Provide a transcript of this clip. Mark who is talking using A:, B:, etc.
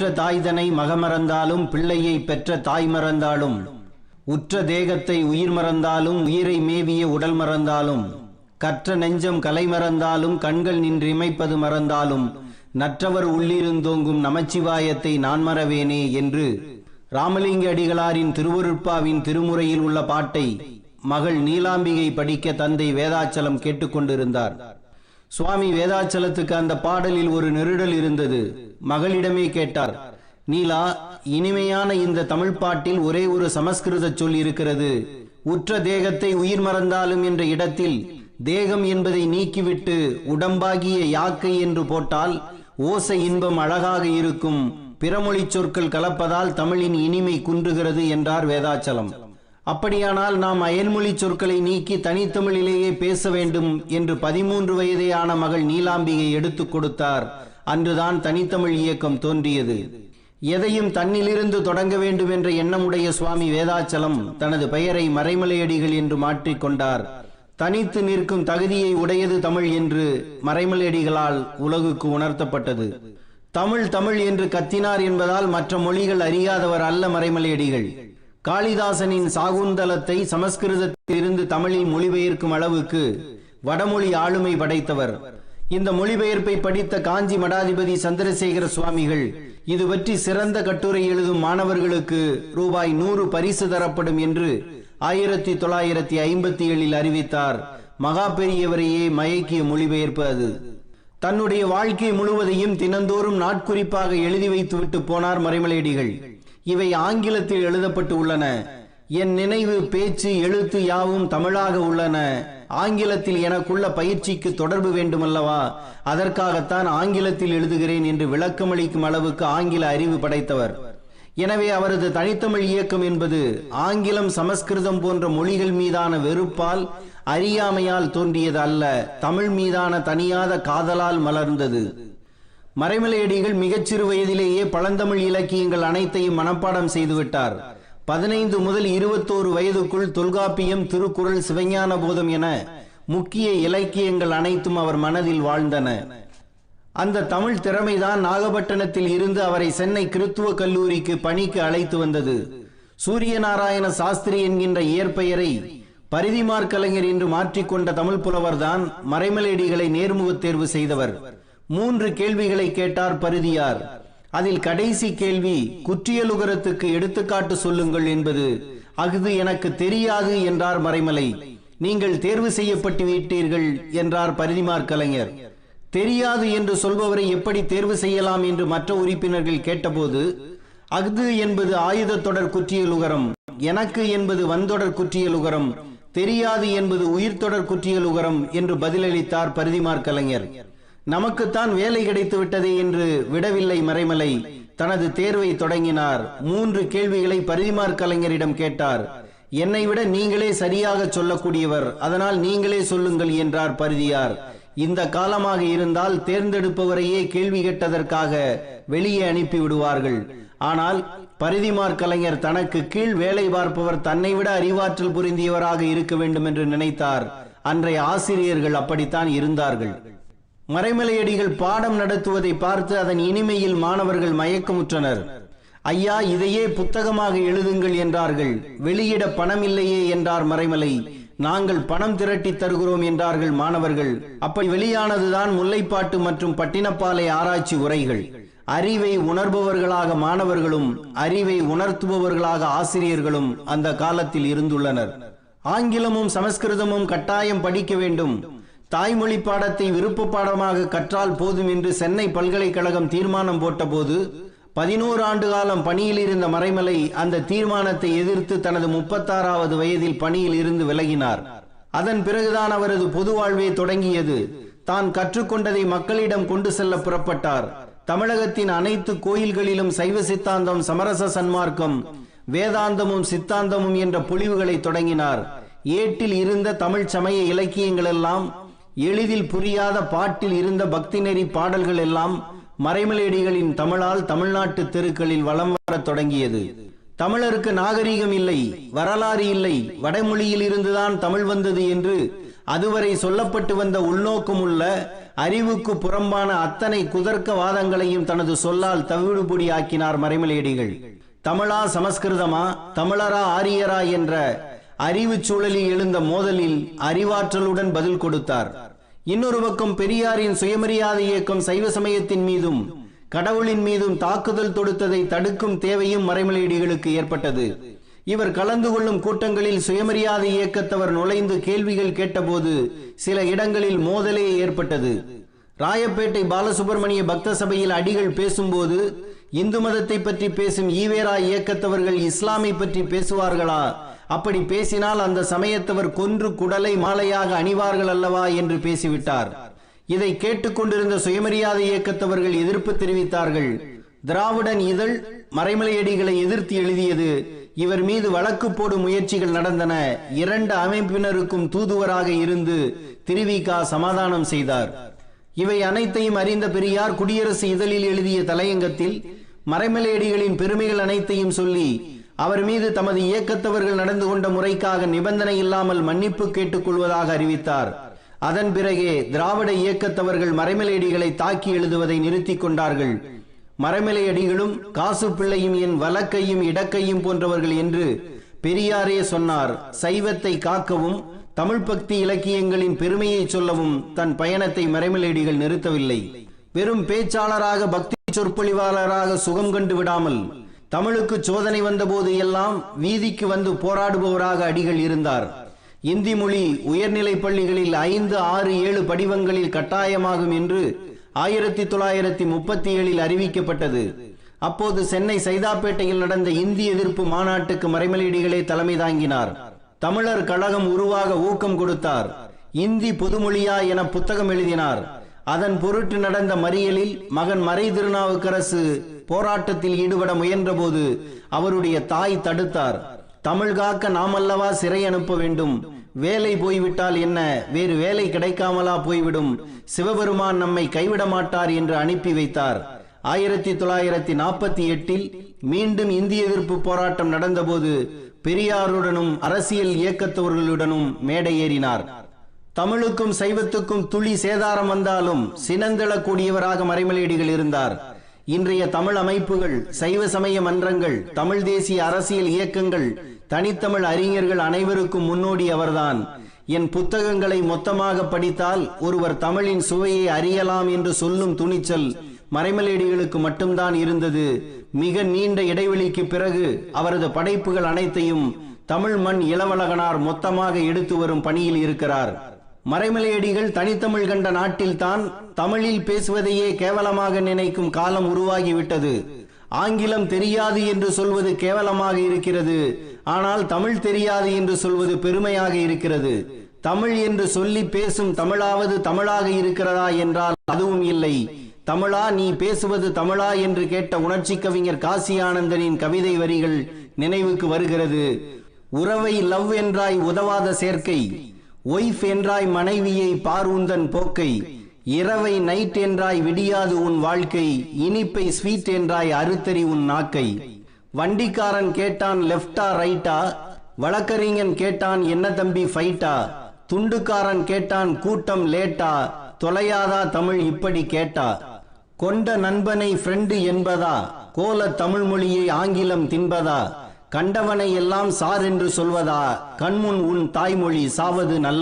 A: அற்ற தாய்தனை மகமறந்தாலும் பிள்ளையை பெற்ற தாய் மறந்தாலும் உற்ற தேகத்தை உயிர் மறந்தாலும் உயிரை மேவிய உடல் மறந்தாலும் கற்ற நெஞ்சம் கலை மறந்தாலும் கண்கள் நின்றிமைப்பது மறந்தாலும் நற்றவர் உள்ளிருந்தோங்கும் நமச்சிவாயத்தை நான் மறவேனே என்று ராமலிங்க அடிகளாரின் திருவருட்பாவின் திருமுறையில் உள்ள பாட்டை மகள் நீலாம்பிகை படிக்க தந்தை வேதாச்சலம் கேட்டுக்கொண்டிருந்தார். சுவாமி வேதாச்சலத்துக்கு அந்த பாடலில் ஒரு நெருடல் இருந்தது. மகளிடமே கேட்டார் நீலா இனிமையான இந்த தமிழ் பாட்டில் ஒரே ஒரு சமஸ்கிருத சொல் இருக்கிறது. உற்ற தேகத்தை உயிர் மறந்தாலும் என்ற இடத்தில் தேகம் என்பதை நீக்கிவிட்டு உடம்பாகிய யாக்கை என்று போட்டால் ஓசை இன்பம் அழகாக இருக்கும். பிறமொழி சொற்கள் கலப்பதால் தமிழின் இனிமை குன்றுகிறது என்றார் வேதாச்சலம். அப்படியானால் நாம் அயல்மொழி சொற்களை நீக்கி தனித்தமிழிலேயே பேச வேண்டும் என்று பதிமூன்று வயதேயான மகள் நீலாம்பிகை எடுத்துக் கொடுத்தார். அன்றுதான் தனித்தமிழ் இயக்கம் தோன்றியது. எதையும் தன்னிலிருந்து தொடங்க வேண்டும் என்ற எண்ணமுடைய சுவாமி வேதாச்சலம் தனது பெயரை மறைமலையடிகள் என்று மாற்றிக்கொண்டார் தனித்து நிற்கும் தகுதியை உடையது தமிழ் என்று மறைமலையடிகளால் உலகுக்கு உணர்த்தப்பட்டது. தமிழ் தமிழ் என்று கத்தினார் என்பதால் மற்ற மொழிகள் அறியாதவர் அல்ல மறைமலையடிகள். காளிதாசனின் சாகுந்தலத்தை சமஸ்கிருதத்திலிருந்து தமிழில் மொழிபெயர்க்கும் அளவுக்கு வடமொழி ஆளுமை படைத்தவர். இந்த மொழிபெயர்ப்பை படித்த காஞ்சி மடாதிபதி சந்திரசேகர சுவாமிகள் இது பற்றி சிறந்த கட்டுரை எழுதும் மாணவர்களுக்கு ரூபாய் நூறு பரிசு தரப்படும் என்று ஆயிரத்தி தொள்ளாயிரத்தி ஐம்பத்தி ஏழில் அறிவித்தார். மகா பெரியவரையே மயக்கிய மொழிபெயர்ப்பு அது. தன்னுடைய வாழ்க்கை முழுவதையும் தினந்தோறும் நாட்குறிப்பாக எழுதி வைத்துவிட்டு போனார் மறைமலையடிகள். இவை ஆங்கிலத்தில் எழுதப்பட்டு உள்ளன. என் நினைவு பேச்சு எழுத்து யாவும் தமிழாக உள்ளன. ஆங்கிலத்தில் எனக்குள்ள பயிற்சிக்கு தொடர்பு வேண்டுமல்லவா? அதற்காகத்தான் ஆங்கிலத்தில் எழுதுகிறேன் என்று விளக்கமளிக்கும் அளவுக்கு ஆங்கில அறிவு படைத்தவர். எனவே அவரது தனித்தமிழ் இயக்கம் என்பது ஆங்கிலம் சமஸ்கிருதம் போன்ற மொழிகள் மீதான வெறுப்பால் அறியாமையால் தோன்றியது அல்ல. தமிழ் மீதான தனியாத காதலால் மலர்ந்தது. மறைமலையடிகள் மிகச்சிறு வயதிலேயே பழந்தமிழ் இலக்கியங்கள் அனைத்தையும் மனப்பாடம் செய்துவிட்டார். பதினைந்து முதல் இருபத்தோரு வயதுக்குள் தொல்காப்பியம் திருக்குறள் சிவஞான போதம் என முக்கிய இலக்கியங்கள் அனைத்தும் அவர் மனதில் வாழ்ந்தன. அந்த தமிழ் திறமைதான் நாகப்பட்டினத்தில் இருந்து அவரை சென்னை கிறித்துவ கல்லூரிக்கு பணிக்கு அழைத்து வந்தது. சூரியநாராயண சாஸ்திரி என்கின்ற இயற்பெயரை பரிதிமார் கலைஞர் என்று மாற்றிக்கொண்ட தமிழ் புலவர்தான் மறைமலையடிகளை நேர்முகத் தேர்வு செய்தவர். மூன்று கேள்விகளை கேட்டார் பருதியார். அதில் கடைசி கேள்வி குற்றியலுகரத்துக்கு எடுத்துக்காட்டு சொல்லுங்கள் என்பது அஃது எனக்கு தெரியாது என்றார் மறைமலை. நீங்கள் தேர்வு செய்யப்பட்டு விட்டீர்கள் என்றார் பரிதிமார் கலைஞர். தெரியாது என்று சொல்பவரை எப்படி தேர்வு செய்யலாம் என்று மற்ற உறுப்பினர்கள் கேட்டபோது அஃது என்பது ஆயுத தொடர் குற்றியலுகரம் எனக்கு என்பது வந்தொடர் குற்றியலுகரம் தெரியாது என்பது உயிர்த்தொடர் குற்றியலுகரம் என்று பதிலளித்தார் பரிதிமார் கலைஞர். நமக்குத்தான் வேலை கிடைத்து விட்டதே என்று விடவில்லை மறைமலை. தனது தேர்வை தொடங்கினார். மூன்று கேள்விகளை பரிதிமார் கலைஞரிடம் கேட்டார். என்னை விட நீங்களே சரியாக சொல்லக்கூடியவர். அதனால் நீங்களே சொல்லுங்கள் என்றார் பரிதியார். இந்த காலமாக இருந்தால் தேர்ந்தெடுப்பவரையே கேள்வி கேட்டதற்காக வெளியே அனுப்பி விடுவார்கள். ஆனால் பரிதிமார் கலைஞர் தனக்கு கீழ் வேலை பார்ப்பவர் தன்னை விட அறிவாற்றல் புரிந்தியவராக இருக்க வேண்டும் என்று நினைத்தார். அன்றைய ஆசிரியர்கள் அப்படித்தான் இருந்தார்கள். மறைமலையடிகள் பாடம் நடத்துவதை பார்த்து அதன் இனிமையில் மாணவர்கள் மயக்கமுற்றனர். ஐயா இதையே புத்தகமாக எழுதுங்கள் என்றார்கள். வெளியிட பணம் இல்லையே என்றார் மறைமலை. நாங்கள் பணம் திரட்டி தருகிறோம் என்றார்கள் மாணவர்கள். அப்படி வெளியானதுதான் முல்லைப்பாட்டு மற்றும் பட்டினப்பாலை ஆராய்ச்சி உரைகள். அறிவை உணர்பவர்களாக மாணவர்களும் அறிவை உணர்த்துபவர்களாக ஆசிரியர்களும் அந்த காலத்தில் இருந்துள்ளனர். ஆங்கிலமும் சமஸ்கிருதமும் கட்டாயம் படிக்க வேண்டும். தாய்மொழி பாடத்தை விருப்ப பாடமாக கற்றால் போதும் என்று சென்னை பல்கலைக்கழகம் தீர்மானம் போட்டபோது பதினோரு ஆண்டு காலம் பணியில் இருந்த மறைமலை அந்த தீர்மானத்தை எதிர்த்து தனது முப்பத்தாறாவது வயதில் பணியில் இருந்து விலகினார். அதன் பிறகுதான் அவரது பொது வாழ்வே தொடங்கியது. தான் கற்றுக்கொண்டதை மக்களிடம் கொண்டு செல்ல புறப்பட்டார். தமிழகத்தின் அனைத்து கோயில்களிலும் சைவ சித்தாந்தம் சமரச சன்மார்க்கம் வேதாந்தமும் சித்தாந்தமும் என்ற பொழிவுகளை தொடங்கினார். ஏட்டில் இருந்த தமிழ் சமய இலக்கியங்கள் எல்லாம் எளிதில் புரியாத பாட்டில் இருந்த பக்தி நெறி பாடல்கள் எல்லாம் மறைமலையடிகளின் தமிழால் தமிழ்நாட்டு தெருக்களில் வலம் வரத் தொடங்கியது. தமிழருக்கு நாகரீகம் இல்லை வரலாறு இல்லை வடமொழியில் இருந்துதான் தமிழ் வந்தது என்று அதுவரை சொல்லப்பட்டு வந்த உள்நோக்கம் உள்ள அறிவுக்கு புறம்பான அத்தனை குதர்க்க வாதங்களையும் தனது சொல்லால் தவிடுபொடியாக்கினார் மறைமலையடிகள். தமிழா சமஸ்கிருதமா தமிழரா ஆரியரா என்ற அறிவு சூழலில் எழுந்த மோதலில் அறிவாற்றலுடன் பதில் கொடுத்தார். இன்னொரு பக்கம் பெரியாரின் சுயமரியாதை இயக்கம் சைவ சமயத்தின் மீதும் கடவுளின் மீதும் தாக்குதல் தொடுத்ததை தடுக்கும் தேவையும் மறைமலையடிகளுக்கு ஏற்பட்டது. இவர் கலந்து கொள்ளும் கூட்டங்களில் சுயமரியாதை இயக்கத்தவர் நுழைந்து கேள்விகள் கேட்டபோது சில இடங்களில் மோதலே ஏற்பட்டது. ராயப்பேட்டை பாலசுப்பிரமணிய பக்த சபையில் அடிகள் பேசும்போது இந்து மதத்தை பற்றி பேசும் ஈவேரா இயக்கத்தவர்கள் இஸ்லாமை பற்றி பேசுவார்களா? அப்படி பேசினால் அந்த சமயத்தவர் கொன்று குடலை மாலையாக அணிவார்கள் அல்லவா என்று பேசிவிட்டார். இதை கேட்டுக்கொண்டிருந்த சுயமரியாதை இயக்கத்தவர்கள் எதிர்ப்பு தெரிவித்தார்கள். திராவிடன் இதழ் மறைமலையடிகளை எதிர்த்து எழுதியது. இவர் மீது வழக்கு போடும் முயற்சிகள் நடந்தன. இரண்டு அமைப்பினருக்கும் தூதுவராக இருந்து திருவிகா சமாதானம் செய்தார். இவை அனைத்தையும் அறிந்த பெரியார் குடியரசு இதழில் எழுதிய தலையங்கத்தில் மறைமலையடிகளின் பெருமைகள் அனைத்தையும் சொல்லி அவர் மீது தமது இயக்கத்தவர்கள் நடந்து கொண்ட முறைக்காக நிபந்தனை இல்லாமல் மன்னிப்பு கேட்டுக்கொள்வதாக அறிவித்தார். அதன் பிறகே திராவிட இயக்கத்தவர்கள் மறைமலையடிகளை தாக்கி எழுதுவதை நிறுத்திக் கொண்டார்கள். மறைமலையடிகளும் காசு பிள்ளையும் என் வலக்கையும் இடக்கையும் போன்றவர்கள் என்று பெரியாரே சொன்னார். சைவத்தை காக்கவும் தமிழ் பக்தி இலக்கியங்களின் பெருமையை சொல்லவும் தன் பயணத்தை மறைமலையடிகள் நிறுத்தவில்லை. வெறும் பேச்சாளராக பக்தி சொற்பொழிவாளராக சுகம் கண்டு விடாமல் தமிழுக்கு சோதனை வந்தபோது எல்லாம் வீதிக்கு வந்து போராடுபவராக அடிகள் இருந்தார். இந்தி மொழி உயர்நிலை பள்ளிகளில் ஐந்து ஆறு ஏழு படிவங்களில் கட்டாயமாகும் என்று ஆயிரத்தி தொள்ளாயிரத்தி முப்பத்தி ஏழில் அறிவிக்கப்பட்டது. அப்போது சென்னை சைதாப்பேட்டையில் நடந்த இந்தி எதிர்ப்பு மாநாட்டுக்கு மறைமலையடிகளே தலைமை தாங்கினார். தமிழர் கழகம் உருவாக ஊக்கம் கொடுத்தார். இந்தி பொதுமொழியா என புத்தகம் எழுதினார். அதன் பொருட்டு நடந்த மறியலில் மகன் மறை திருநாவுக்கரசு போராட்டத்தில் ஈடுபட முயன்றபோது அவருடைய தாய் தடுத்தார். தமிழ் காக்க நாமல்லவா சிறை அனுப்ப வேண்டும். வேலை போய்விட்டால் என்ன? வேறு வேலை கிடைக்காமலா போய்விடும். சிவபெருமான் நம்மை கைவிட மாட்டார் என்று அனுப்பி வைத்தார். ஆயிரத்தி தொள்ளாயிரத்தி நாற்பத்தி எட்டில் மீண்டும் இந்திய எதிர்ப்பு போராட்டம் நடந்தபோது பெரியாருடனும் அரசியல் இயக்கத்தவர்களுடனும் மேடை ஏறினார் தமிழுக்கும் சைவத்துக்கும் துளி சேதாரம் வந்தாலும் சினந்தளக்கூடியவராக மறைமலையடிகள் இருந்தார். இன்றைய தமிழ் அமைப்புகள் சைவ சமய மன்றங்கள் தமிழ் தேசிய அரசியல் இயக்கங்கள் தனித்தமிழ் அறிஞர்கள் அனைவருக்கும் முன்னோடி அவர்தான். என் புத்தகங்களை மொத்தமாக படித்தால் ஒருவர் தமிழின் சுவையை அறியலாம் என்று சொல்லும் துணிச்சல் மறைமலேடிகளுக்கு மட்டும்தான் இருந்தது. மிக நீண்ட இடைவெளிக்கு பிறகு அவரது படைப்புகள் அனைத்தையும் தமிழ் மண் இளவழகனார் மொத்தமாக எடுத்து வரும் பணியில் இருக்கிறார். மறைமலையடிகள் தனித்தமிழ் கண்ட நாட்டில்தான் தமிழில் பேசுவதையே கேவலமாக நினைக்கும் காலம் உருவாகிவிட்டது. ஆங்கிலம் தெரியாது என்று சொல்வது கேவலமாக இருக்கிறது. ஆனால் தமிழ் தெரியாது என்று சொல்வது பெருமையாக இருக்கிறது. தமிழ் என்று சொல்லி பேசும் தமிழாவது தமிழாக இருக்கிறதா என்றால் அதுவும் இல்லை. தமிழா நீ பேசுவது தமிழா என்று கேட்ட உணர்ச்சி கவிஞர் காசி ஆனந்தனின் கவிதை வரிகள் நினைவுக்கு வருகிறது. உறவை லவ் என்றாய் உதவாத சேர்க்கை. ஒய்ஃப் என்றாய் மனைவியை பார்வுந்தன் போக்கை இரவை நைட் என்றாய் விடியாது உன் வாழ்க்கை இனிப்பை ஸ்வீட் என்றாய் அறுத்தறி உன் நாக்கை. வண்டிக்காரன் கேட்டான் லெஃப்டா ரைட்டா? வழக்கறிஞன் கேட்டான் என்ன தம்பி ஃபைட்டா? துண்டுக்காரன் கேட்டான் கூட்டம் லேட்டா? தொலையாதா தமிழ்? இப்படி கேட்டா? கொண்ட நண்பனை ஃப்ரெண்டு என்பதா? கோல தமிழ் மொழியை ஆங்கிலம் தின்பதா? கண்டவனை எல்லாம் சார் என்று சொல்வதா? கண்முன் உன் தாய்மொழி சாவது நல்ல